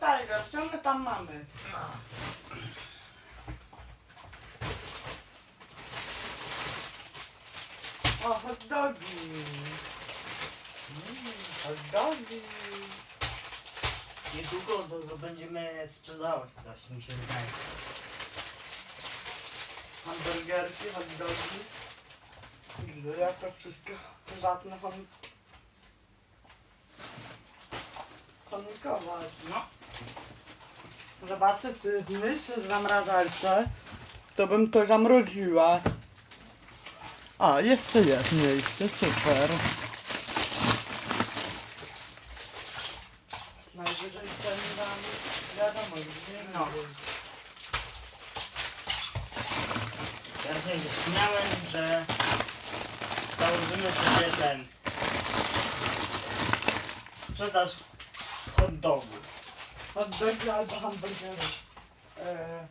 Tiger, co my tam mamy? O, hot dogi. Mm, hot dogi. Niedługo to, to będziemy sprzedawać coś, mi się wydaje. Hamburgerki, hot dogi. Jak to wszystko przydatne chom... chomikować. No, Zobaczę, czy myśl zamrażalce, to bym to zamroziła. A, jeszcze jest miejsce, super. Ten wiadomo, gdzie No. ja się że założymy sobie ten sprzedaż hot dogów. Dogi albo hamburgery. Eee,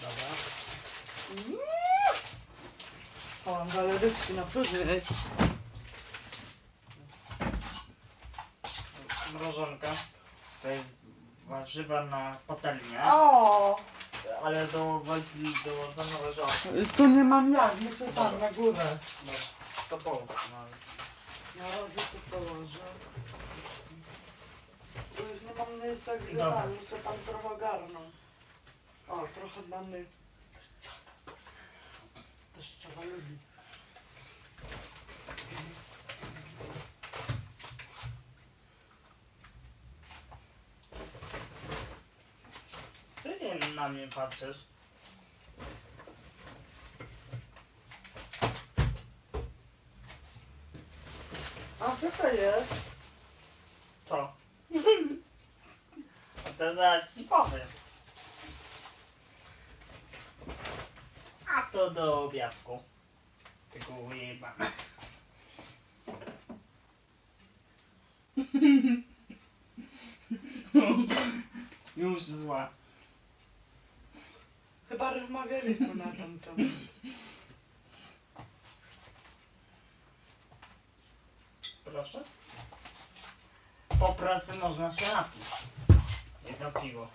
Dobra. o, mam galeryczki na później. Mrożonka. To jest warzywa na patelnię, O, ale do właśnie do zamrożonki. tu nie mam jak, muszę tam na górę. No, to połóż. No. Na razie tu położę. Tu już nie mam miejsca gdzie Dobra. tam, muszę tam trochę ogarnąć. O, trochę damy. Też trzeba lubi. Ty na mnie patrzysz? A co to jest? Co? A to zaraz ci powiem. A to do obiadku. Tego ujebane. Już zła. Chyba rozmawialiśmy na ten temat. Proszę. Po pracy można się napić. Jedno piwo.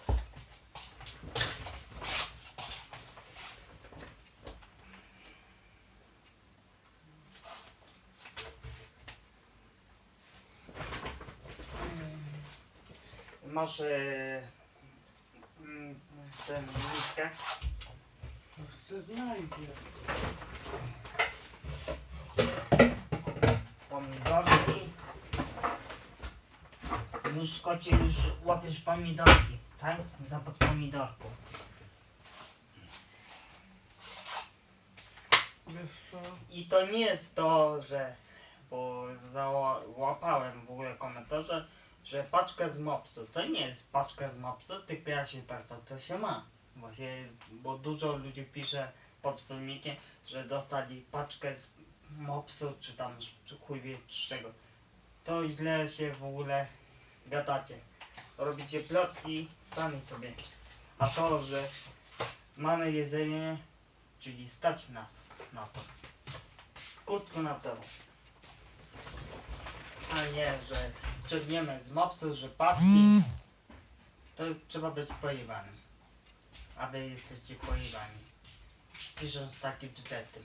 Masz e, mm, tę miskę. Co znajdzie? pomidorki. Już kocie, już łapiesz pomidorki, tak? Zapad pomidorku. I to nie jest to, że bo załapałem w ogóle komentarze, że paczka z mopsu. To nie jest paczka z mopsu, tylko ja się bardzo to się ma. Właśnie, bo dużo ludzi pisze pod filmikiem, że dostali paczkę z mopsu, czy tam czy chuj wie z czego. To źle się w ogóle gadacie. Robicie plotki sami sobie. A to, że mamy jedzenie, czyli stać nas na to. Krótko na to. A nie, że czerniemy z mopsu, że paczki. To trzeba być pojebanym. A jesteście pojebani. Pisząc takie bzdety.